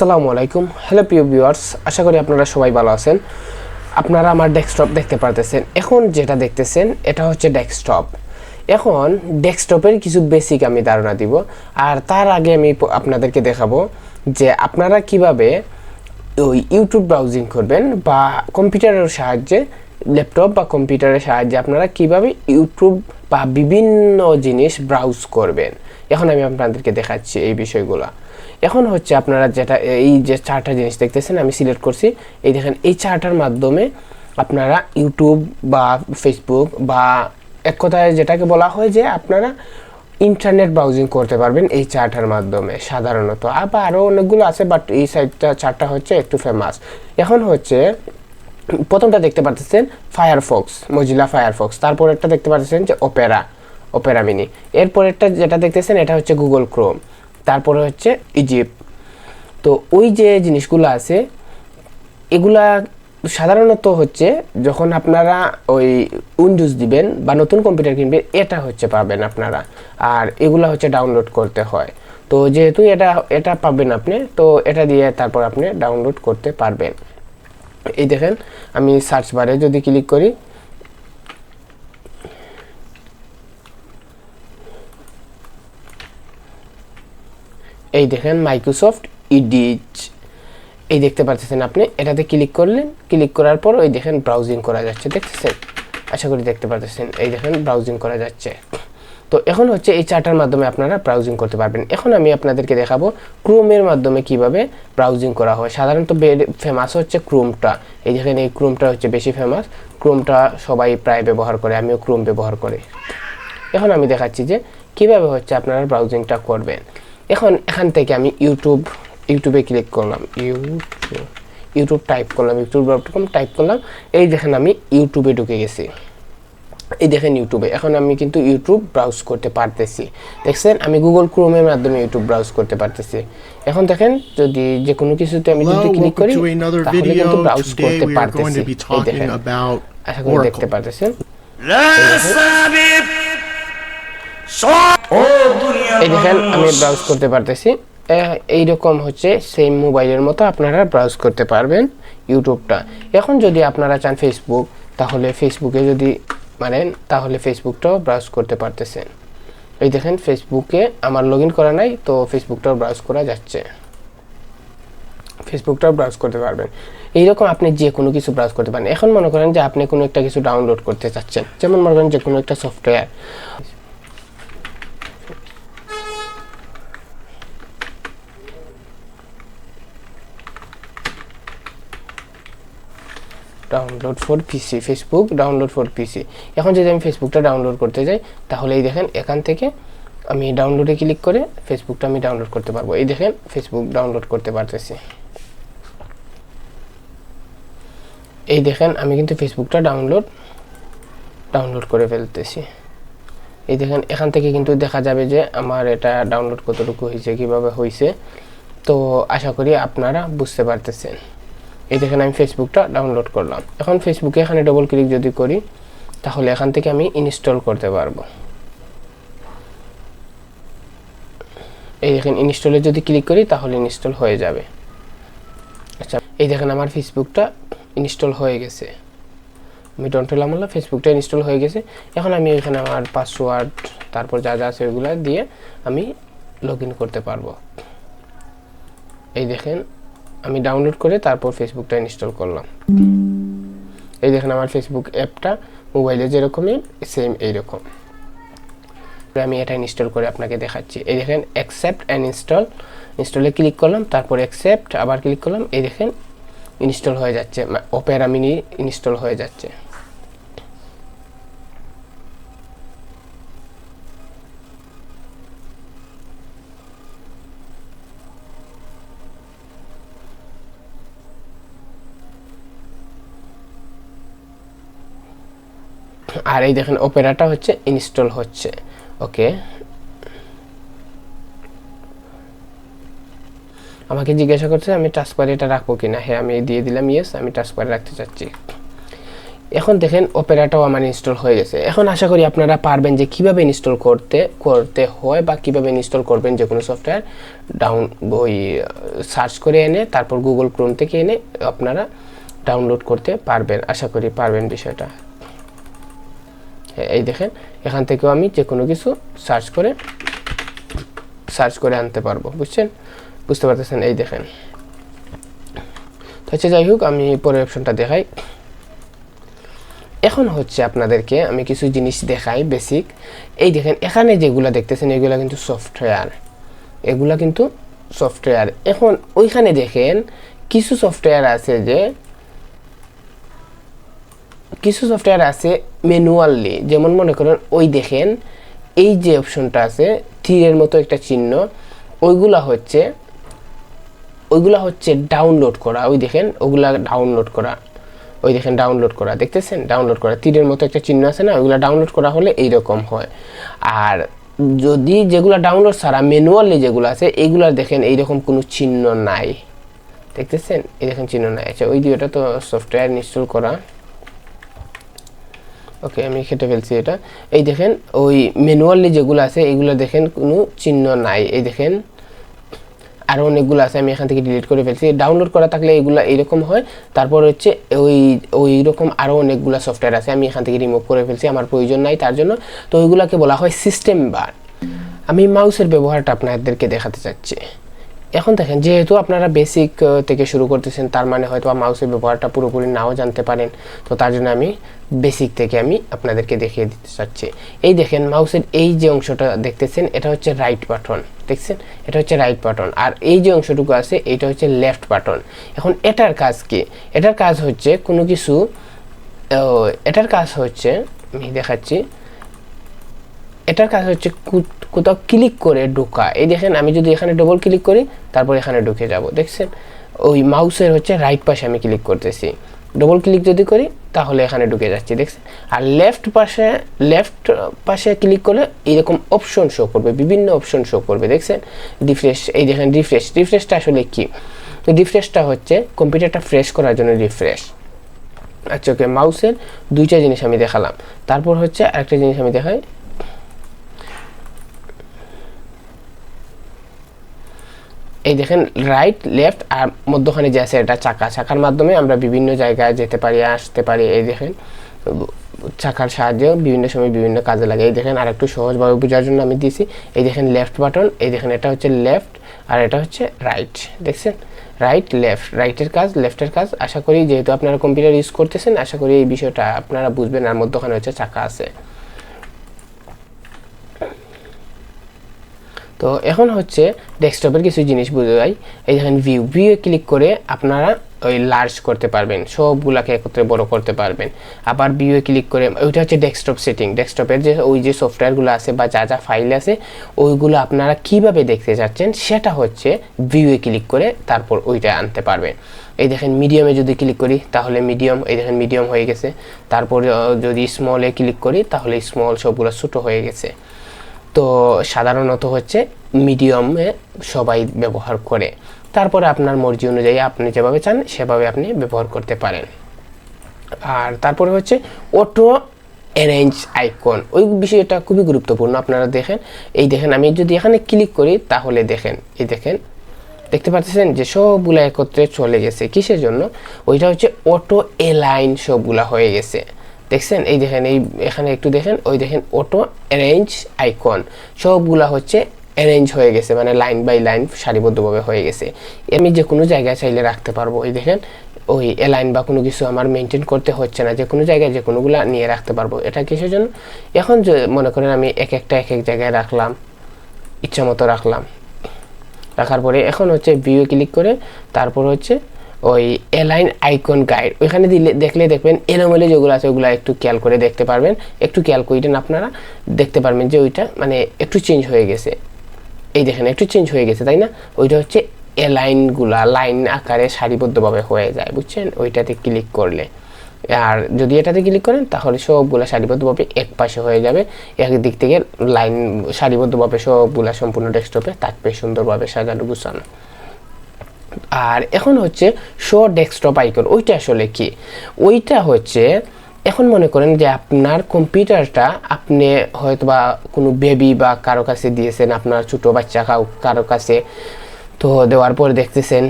আসসালামু আলাইকুম। হ্যালো প্রিয় ভিউয়ার্স আশা করি আপনারা সবাই ভালো আছেন। আপনারা আমার ডেস্কটপ দেখতে পারতেছেন। এখন যেটা দেখতেছেন, এটা হচ্ছে ডেস্কটপ এখন ডেস্কটপের কিছু বেসিক আমি ধারণা দিব। আর তার আগে আমি আপনাদেরকে দেখাবো যে আপনারা কীভাবে ওই ইউটিউব ব্রাউজিং করবেন বা কম্পিউটারের সাহায্যে ল্যাপটপ বা কম্পিউটারের সাহায্যে আপনারা কীভাবে ইউটিউব বা বিভিন্ন জিনিস ব্রাউজ করবেন। এখন আমি আপনাদেরকে দেখাচ্ছি এই বিষয়গুলো। এখন হচ্ছে আপনারা যেটা, এই যে চারটা জিনিস দেখতেছেন, আমি সিলেক্ট করছি। এই দেখেন, এই চারটার মাধ্যমে আপনারা ইউটিউব বা ফেসবুক বা এক কথায় যেটাকে বলা হয় যে আপনারা ইন্টারনেট ব্রাউজিং করতে পারবেন এই চারটার মাধ্যমে সাধারণত। আবার আরও অনেকগুলো আছে বাট এই সাইটটা চার্টটা হচ্ছে একটু ফেমাস এখন হচ্ছে, প্রথমটা দেখতে পাচ্ছেন ফায়ারফক্স মজিলা ফায়ারফক্স তারপর একটা দেখতে পাচ্ছেন যে ওপেরা ওপেরা মিনি এরপরেরটা যেটা দেখতেছেন, এটা হচ্ছে গুগল ক্রোম তারপরে হচ্ছে ইজিপ্ট তো ওই যে জিনিসগুলো আছে, এগুলা সাধারণত হচ্ছে যখন আপনারা ওই উইন্ডোজ দিবেন বা নতুন কম্পিউটার কিনবেন, এটা হচ্ছে পাবেন আপনারা। আর এগুলা হচ্ছে ডাউনলোড করতে হয়। তো যেহেতু এটা এটা পাবেন আপনি, তো এটা দিয়ে তারপর আপনি ডাউনলোড করতে পারবেন। এই দেখেন, আমি সার্চ বারে যদি ক্লিক করি এই দেখেন মাইক্রোসফট ইডিচ এই দেখতে পাচ্ছেন আপনি, এটাতে ক্লিক করলেন ক্লিক করার পর ওই দেখেন ব্রাউজিং করা যাচ্ছে, দেখতেছেন? আশা করি দেখতে পাচ্ছেন এই দেখেন ব্রাউজিং করা যাচ্ছে। তো এখন হচ্ছে এই চার্টার মাধ্যমে আপনারা ব্রাউজিং করতে পারবেন। এখন আমি আপনাদেরকে দেখাবো ক্রোমের মাধ্যমে কীভাবে ব্রাউজিং করা হয়। সাধারণত ফেমাস হচ্ছে ক্রোমটা এই দেখেন এই ক্রোমটা হচ্ছে বেশি ফেমাস ক্রোমটা সবাই প্রায় ব্যবহার করে, আমিও ক্রোম ব্যবহার করি। এখন আমি দেখাচ্ছি যে কীভাবে হচ্ছে আপনারা ব্রাউজিংটা করবেন। এখন এখান থেকে আমি ইউটিউব ইউটিউবে ক্লিক করলাম। ইউটিউব ইউটিউব টাইপ করলাম ইউটিউব ডট কম টাইপ করলাম। এই দেখেন আমি ইউটিউবে ঢুকে গেছি। এই দেখেন ইউটিউবে এখন আমি কিন্তু ইউটিউব ব্রাউজ করতে পারতেছি। দেখছেন? আমি গুগল ক্রোমের মাধ্যমে ইউটিউব ব্রাউজ করতে পারতেছি। এখন দেখেন যদি যে কোনো কিছুতে আমি যদি ক্লিক করি তাহলে কিন্তু ব্রাউজ করতে পারতেছি। এই দেখেন। আশা করি দেখতে. পারতেছেন। এই দেখেন আমি ব্রাউজ করতে পারতেছি। এই রকম হচ্ছে সেম মোবাইলের মতো আপনারা ব্রাউজ করতে পারবেন ইউটিউবটা। এখন যদি আপনারা চান ফেসবুক তাহলে ফেসবুকে যদি মানেন তাহলে ফেসবুকটাও ব্রাউজ করতে পারতেছেন। এই দেখেন ফেসবুকে আমার লগ ইন করা নাই তো ফেসবুকটাও ব্রাউজ করা যাচ্ছে। ফেসবুকটাও ব্রাউজ করতে পারবেন। এইরকম আপনি যে কোনো কিছু ব্রাউজ করতে পারেন। এখন মনে করেন যে আপনি কোনো একটা কিছু ডাউনলোড করতে চাচ্ছেন। যেমন মনে করেন যে কোনো একটা software download for PC Facebook download for PC এখন যদি আমি ফেসবুকটা ডাউনলোড করতে যাই, তাহলে এই দেখেন এখান থেকে আমি ডাউনলোডে ক্লিক করে ফেসবুকটা আমি ডাউনলোড করতে পারব। এই দেখেন ফেসবুক ডাউনলোড করতে পারতেছি। এই দেখেন আমি কিন্তু ফেসবুকটা ডাউনলোড ডাউনলোড করে ফেলতেছি। এই দেখেন এখান থেকে কিন্তু দেখা যাবে যে আমার এটা ডাউনলোড কতটুকু হয়েছে, কীভাবে হয়েছে। তো আশা করি আপনারা বুঝতে পারতেছেন। এই দেখেন আমি ফেসবুকটা ডাউনলোড করলাম। এখন ফেসবুকে এখানে ডবল ক্লিক যদি করি, তাহলে এখান থেকে আমি ইনস্টল করতে পারব। এই দেখেন ইনস্টলে যদি ক্লিক করি, তাহলে ইনস্টল হয়ে যাবে। আচ্ছা এই দেখেন আমার ফেসবুকটা ইনস্টল হয়ে গেছে। আমি ডন্টলাম হলো ফেসবুকটা ইনস্টল হয়ে গেছে। এখন আমি এখানে আমার পাসওয়ার্ড তারপর যা যা আছে ওইগুলো দিয়ে আমি লগ করতে পারব। এই দেখেন আমি ডাউনলোড করে তারপর ফেসবুকটা ইনস্টল করলাম। এই দেখেন আমার ফেসবুক অ্যাপটা মোবাইলে যেরকমই সেম এইরকম। আমি এটা ইনস্টল করে আপনাকে দেখাচ্ছি। এই দেখেন অ্যাকসেপ্ট অ্যান্ড ইনস্টল ইনস্টলে ক্লিক করলাম, তারপর অ্যাকসেপ্ট আবার ক্লিক করলাম। এই দেখেন ইনস্টল হয়ে যাচ্ছে। ওপের মিনি ইনস্টল হয়ে যাচ্ছে। আর এই দেখেন ওপেরাটা হচ্ছে ইনস্টল হচ্ছে ওকে আমাকে জিজ্ঞাসা করছে, আমি টাচপারে এটা রাখব কিনা? হ্যাঁ আমি দিয়ে দিলাম ইয়েস আমি টাচপারে রাখতে চাচ্ছি। এখন দেখেন ওপেরাটাও আমার ইনস্টল হয়ে গেছে। এখন আশা করি আপনারা পারবেন যে কীভাবে ইনস্টল করতে করতে হয় বা কীভাবে ইনস্টল করবেন যে কোনো সফটওয়্যার ডাউন ওই সার্চ করে এনে, তারপর গুগল ক্রোম থেকে এনে আপনারা ডাউনলোড করতে পারবেন। আশা করি পারবেন বিষয়টা। এই দেখেন, এখান থেকেও আমি যে কোনো কিছু সার্চ করে সার্চ করে আনতে পারব, বুঝছেন? বুঝতে পারতেছেন? এই দেখেন। তো হচ্ছে যাই হোক, আমি পরের অপশনটা দেখাই। এখন হচ্ছে আপনাদেরকে আমি কিছু জিনিস দেখাই বেসিক এই দেখেন, এখানে যেগুলো দেখতেছেন, এগুলো কিন্তু সফটওয়্যার এগুলা কিন্তু সফটওয়্যার এখন ওইখানে দেখেন, কিছু সফটওয়্যার আছে যে, কিছু সফটওয়্যার আছে ম্যানুয়ালি যেমন মনে করেন, ওই দেখেন, এই যে অপশনটা আছে, তীরের মতো একটা চিহ্ন, ওইগুলা হচ্ছে ওইগুলা হচ্ছে ডাউনলোড করা, ওই দেখেন, ওগুলা ডাউনলোড করা, ওই দেখেন ডাউনলোড করা, দেখতেছেন? ডাউনলোড করা, তীরের মতো একটা চিহ্ন আছে না, ওইগুলো ডাউনলোড করা হলে এইরকম হয়। আর যদি যেগুলো ডাউনলোড ছাড়া ম্যানুয়ালি যেগুলো আছে এইগুলো দেখেন, এইরকম কোনো চিহ্ন নাই। দেখতেছেন? এই দেখেন চিহ্ন নাই। আচ্ছা ওই দিয়েটা তো সফটওয়্যার ইনস্টল করা। ওকে আমি খেটে ফেলছি এটা। এই দেখেন, ওই ম্যানুয়ালি যেগুলো আছে, এগুলো দেখেন কোনো চিহ্ন নাই। এই দেখেন আরও অনেকগুলো আছে, আমি এখান থেকে ডিলিট করে ফেলছি। ডাউনলোড করা থাকলে এইগুলো এইরকম হয়। তারপর হচ্ছে ওই ওই রকম আরও অনেকগুলো সফটওয়্যার আছে, আমি এখান থেকে রিমুভ করে ফেলছি, আমার প্রয়োজন নাই তার জন্য। তো ওইগুলোকে বলা হয় সিস্টেম বার আমি মাউসের ব্যবহারটা আপনাদেরকে দেখাতে চাচ্ছি। এখন দেখেন, যেহেতু আপনারা বেসিক থেকে শুরু করতেছেন, তার মানে হয়তো মাউসের ব্যবহারটা পুরোপুরি নাও জানতে পারেন। তো তার জন্য আমি বেসিক থেকে আমি আপনাদেরকে দেখিয়ে দিতে চাচ্ছি। এই দেখেন মাউসের এই যে অংশটা দেখতেছেন, এটা হচ্ছে রাইট বাটন দেখছেন? এটা হচ্ছে রাইট বাটন আর এই যে অংশটুকু আছে, এটা হচ্ছে লেফট বাটন এখন এটার কাজ কি? এটার কাজ হচ্ছে কোনো কিছু এটার কাজ হচ্ছে, আমি দেখাচ্ছি, এটার কাজ হচ্ছে কোথাও ক্লিক করে ঢোকা। এই দেখেন, আমি যদি এখানে ডবল ক্লিক করি, তারপর এখানে ঢুকে যাব। দেখছেন? ওই মাউসের হচ্ছে রাইট পাশে আমি ক্লিক করতেছি। ডবল ক্লিক যদি করি, তাহলে এখানে ঢুকে যাচ্ছি। দেখছেন? আর লেফট পাশে লেফট পাশে ক্লিক করলে এইরকম অপশন শো করবে, বিভিন্ন অপশন শো করবে। দেখছেন? রিফ্রেশ এই দেখেন রিফ্রেশ রিফ্রেশটা আসলে কি? রিফ্রেশটা হচ্ছে কম্পিউটারটা ফ্রেশ করার জন্য রিফ্রেশ আচ্ছা ওকে মাউসের দুইটা জিনিস আমি দেখালাম। তারপর হচ্ছে আরেকটা জিনিস আমি দেখাই। এই দেখেন রাইট লেফট আর মধ্যখানে যে আছে, এটা চাকা। চাকার মাধ্যমে আমরা বিভিন্ন জায়গায় যেতে পারি, আসতে পারি, এই দেখেন। চাকার সাহায্যে বিভিন্ন সময় বিভিন্ন কাজে লাগে। এই দেখেন আর একটু সহজভাবে বোঝার জন্য আমি দিয়েছি এই দেখেন লেফট বাটন এই দেখেন, এটা হচ্ছে লেফট আর এটা হচ্ছে রাইট দেখছেন? রাইট লেফট রাইটের কাজ লেফটের কাজ। আশা করি যেহেতু আপনারা কম্পিউটার ইউজ করতেছেন, আশা করি এই বিষয়টা আপনারা বুঝবেন আর মধ্যখানে হচ্ছে চাকা আছে। তো এখন হচ্ছে ডেস্কটপের কিছু জিনিস বুঝে যায় এই দেখেন ভিউ ভিউ ক্লিক করে আপনারা ওই লার্জ করতে পারবেন, সবগুলাকে একত্রে বড় করতে পারবেন। আবার ভিউ ক্লিক করে, ওইটা হচ্ছে ডেস্কটপ সেটিং ডেস্কটপের যে ওই যে সফটওয়্যারগুলো আছে বা যা যা ফাইল আছে, ওইগুলো আপনারা কীভাবে দেখতে চাচ্ছেন, সেটা হচ্ছে ভিউয়ে ক্লিক করে তারপর ওইটা আনতে পারবেন। এই দেখেন মিডিয়ামে যদি ক্লিক করি, তাহলে মিডিয়াম এই দেখেন মিডিয়াম হয়ে গেছে। তারপর যদি স্মলে ক্লিক করি, তাহলে স্মল সবগুলো ছোটো হয়ে গেছে। তো সাধারণত হচ্ছে মিডিয়ামে সবাই ব্যবহার করে। তারপরে আপনার মর্জি অনুযায়ী আপনি যেভাবে চান, সেভাবে আপনি ব্যবহার করতে পারেন। আর তারপরে হচ্ছে অটো অ্যারেঞ্জ আইকন ওই বিষয়টা খুবই গুরুত্বপূর্ণ আপনারা দেখেন। এই দেখেন, আমি যদি এখানে ক্লিক করি, তাহলে দেখেন, এই দেখেন, দেখতে পাচ্ছেন যে সবগুলো একত্রে চলে গেছে। কিসের জন্য? ওইটা হচ্ছে অটো এলাইন সবগুলা হয়ে গেছে। দেখছেন? এই দেখেন, এই এখানে একটু দেখেন, ওই দেখেন অটো অ্যারেঞ্জ আইকন সবগুলা হচ্ছে অ্যারেঞ্জ হয়ে গেছে মানে লাইন বাই লাইন সারিবদ্ধভাবে হয়ে গেছে। আমি যে কোনো জায়গায় চাইলে রাখতে পারব। ওই দেখেন, ওই এলাইন বা কোনো কিছু আমার মেনটেন করতে হচ্ছে না। যে কোনো জায়গায় যে কোনোগুলো নিয়ে রাখতে পারব। এটা কিসের জন্য? এখন যে মনে করেন আমি এক একটা, এক এক জায়গায় রাখলাম ইচ্ছা মতো রাখলাম। রাখার পরে এখন হচ্ছে ভিউ ক্লিক করে, তারপর হচ্ছে ওই এলাইন আইকন গাইড ওইখানে দিলে দেখলে দেখবেন এলোমেলো যেগুলো আছে, ওগুলো একটু খেয়াল করে দেখতে পারবেন। একটু খেয়াল করেন আপনারা, দেখতে পারবেন যে ওইটা মানে একটু চেঞ্জ হয়ে গেছে। এই দেখেন, একটু চেঞ্জ হয়ে গেছে, তাই না? ওইটা হচ্ছে এলাইনগুলা লাইন আকারে সারিবদ্ধভাবে হয়ে যায়, বুঝছেন? ওইটাতে ক্লিক করলে। আর যদি এটাতে ক্লিক করেন, তাহলে সবগুলো সারিবদ্ধভাবে এক পাশে হয়ে যাবে। একদিক থেকে লাইন সারিবদ্ধভাবে সবগুলা সম্পূর্ণ ডেস্কটপে থাকবে সুন্দরভাবে সাজানো, গুছানো। আর এখন হচ্ছে শো ডেস্কটপ আইকন ওইটা আসলে কি? ওইটা হচ্ছে, এখন মনে করেন যে আপনার কম্পিউটারটা আপনি হয়তো বা কোনো বেবি বা কারও কাছে দিয়েছেন, আপনার ছোটো বাচ্চা কারও কাছে, তো দেওয়ার পর দেখতেছেন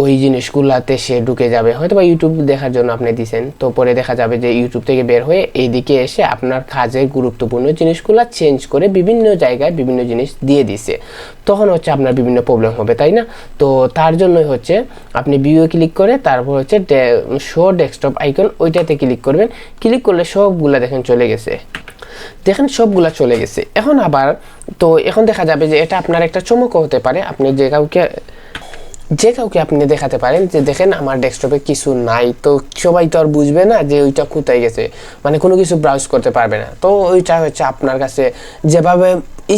ওই জিনিসগুলাতে সে ঢুকে যাবে। হয়তো বা ইউটিউব দেখার জন্য আপনি দিছেন, তো পরে দেখা যাবে যে ইউটিউব থেকে বের হয়ে এইদিকে এসে আপনার কাজের গুরুত্বপূর্ণ জিনিসগুলো চেঞ্জ করে বিভিন্ন জায়গায় বিভিন্ন জিনিস দিয়ে দিছে। তখন হচ্ছে আপনার বিভিন্ন প্রবলেম হবে, তাই না? তো তার জন্যই হচ্ছে আপনি ভিউ ক্লিক করে তারপর হচ্ছে শো ডেস্কটপ আইকন ওইটাতে ক্লিক করবেন। ক্লিক করলে সবগুলা দেখেন চলে গেছে। দেখেন সবগুলা চলে গেছে। এখন আবার, তো এখন দেখা যাবে যে এটা আপনার একটা চমকও হতে পারে। আপনি যে কাউকে যে কাউকে আপনি দেখাতে পারেন যে, দেখেন, আমার ডেস্কটপে কিছু নাই। তো সবাই তো আর বুঝবে না যে, ওইটা কোথায় গেছে? মানে কোনো কিছু ব্রাউজ করতে পারবে না। তো ওইটা হচ্ছে আপনার কাছে যেভাবে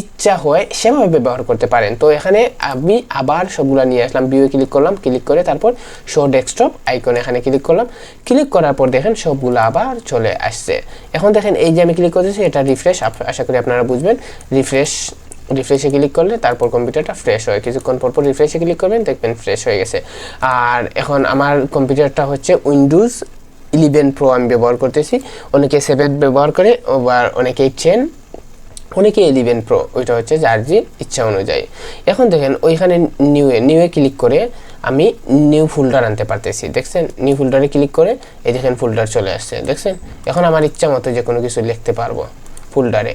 ইচ্ছা হয়, সেভাবে ব্যবহার করতে পারেন। তো এখানে আমি আবার সবগুলো নিয়ে আসলাম। ভিউ ক্লিক করলাম ক্লিক করে তারপর শো ডেস্কটপ আইকন এখানে ক্লিক করলাম। ক্লিক করার পর দেখেন সবগুলো আবার চলে আসছে। এখন দেখেন এই যে আমি ক্লিক করতেছি, এটা রিফ্রেশ আশা করি আপনারা বুঝবেন। রিফ্রেশ রিফ্রেশে ক্লিক করলে তারপর কম্পিউটারটা ফ্রেশ হয়। কিছুক্ষণ পর পর রিফ্রেশে ক্লিক করবেন, দেখবেন ফ্রেশ হয়ে গেছে। আর এখন আমার কম্পিউটারটা হচ্ছে উইন্ডোজ ইলেভেন প্রো আমি ব্যবহার করতেছি। অনেকে সেভেন ব্যবহার করে, আবার অনেকে টেন অনেকে ইলেভেন প্রো ওইটা হচ্ছে যার যে ইচ্ছা অনুযায়ী। এখন দেখেন ওইখানে নিউয়ে নিউয়ে ক্লিক করে আমি নিউ ফোল্ডার আনতে পারতেছি। দেখছেন? নিউ ফোল্ডারে ক্লিক করে এই দেখেন ফোল্ডার চলে আসছে। দেখছেন? এখন আমার ইচ্ছা মতো যে কোনো কিছু লিখতে পারব ফোল্ডারে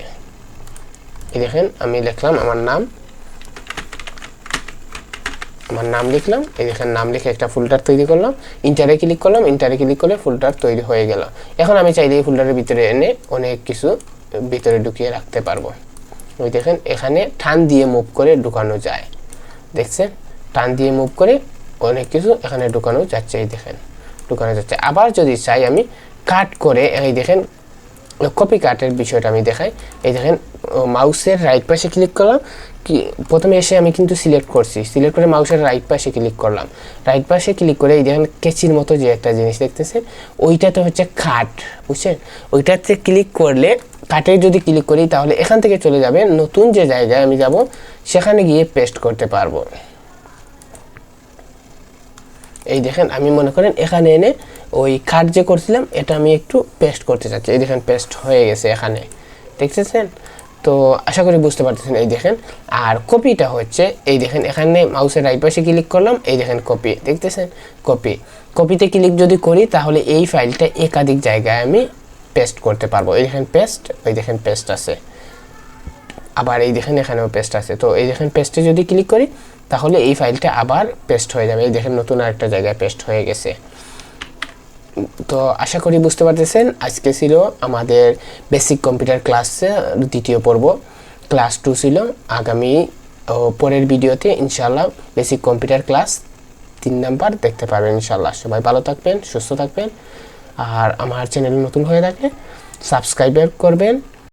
এই দেখেন, আমি লিখলাম আমার নাম। আমার নাম লিখলাম, এই দেখেন, নাম লিখে একটা ফোল্ডার তৈরি করলাম। ইন্টারে ক্লিক করলাম ইন্টারে ক্লিক করলে ফোল্ডার তৈরি হয়ে গেল। এখন আমি চাইলে এই ফোল্ডারের ভিতরে এনে অনেক কিছু ভিতরে ঢুকিয়ে রাখতে পারব। ওই দেখেন, এখানে টান দিয়ে মুভ করে ঢুকানো যায়। দেখছেন? টান দিয়ে মুভ করে অনেক কিছু এখানে ঢুকানো যাচ্ছে, এই দেখেন। ঢুকানো যাচ্ছে। আবার যদি চাই আমি কাট করে, এই দেখেন কপি কাটের বিষয়টা আমি দেখাই। এই দেখেন মাউসের রাইট পাশে ক্লিক করলাম, কি, প্রথমে এসে আমি কিন্তু সিলেক্ট করছি। সিলেক্ট করে মাউসের রাইট পাশে ক্লিক করলাম। রাইট পাশে ক্লিক করে এই দেখেন কেচির মতো যে একটা জিনিস দেখতেছেন, ওইটাতে হচ্ছে খাট বুঝছেন? ওইটাতে ক্লিক করলে কাটে যদি ক্লিক করি, তাহলে এখান থেকে চলে যাবে, নতুন যে জায়গায় আমি যাব, সেখানে গিয়ে পেস্ট করতে পারব। এই দেখেন, আমি মনে করেন এখানে এনে ওই কাট যে করছিলাম, এটা আমি একটু পেস্ট করতে চাচ্ছি। এই দেখেন পেস্ট হয়ে গেছে এখানে। দেখতেছেন? তো আশা করি বুঝতে পারতেছেন, এই দেখেন। আর কপিটা হচ্ছে, এই দেখেন, এখানে মাউসের রাইট পাশে ক্লিক করলাম, এই দেখেন কপি। দেখতেছেন? কপি। কপিতে ক্লিক যদি করি, তাহলে এই ফাইলটা একাধিক জায়গায় আমি পেস্ট করতে পারব। এই দেখেন পেস্ট ওই দেখেন পেস্ট আছে। আবার এই দেখেন, এখানেও পেস্ট আছে। তো এই দেখেন পেস্টে যদি ক্লিক করি তাহলে এই ফাইলটা আবার পেস্ট হয়ে যাবে। এই দেখেন, নতুন আরেকটা জায়গায় পেস্ট হয়ে গেছে। তো আশা করি বুঝতে পারতেছেন, আজকে ছিল আমাদের বেসিক কম্পিউটার ক্লাসে দ্বিতীয় পর্ব। ক্লাস টু ছিল। আগামী পরের ভিডিওতে ইনশাল্লাহ বেসিক কম্পিউটার ক্লাস তিন নাম্বার দেখতে পাবেন ইনশাল্লাহ সবাই ভালো থাকবেন, সুস্থ থাকবেন। আর আমার চ্যানেল নতুন হয়ে থাকলে সাবস্ক্রাইব করবেন।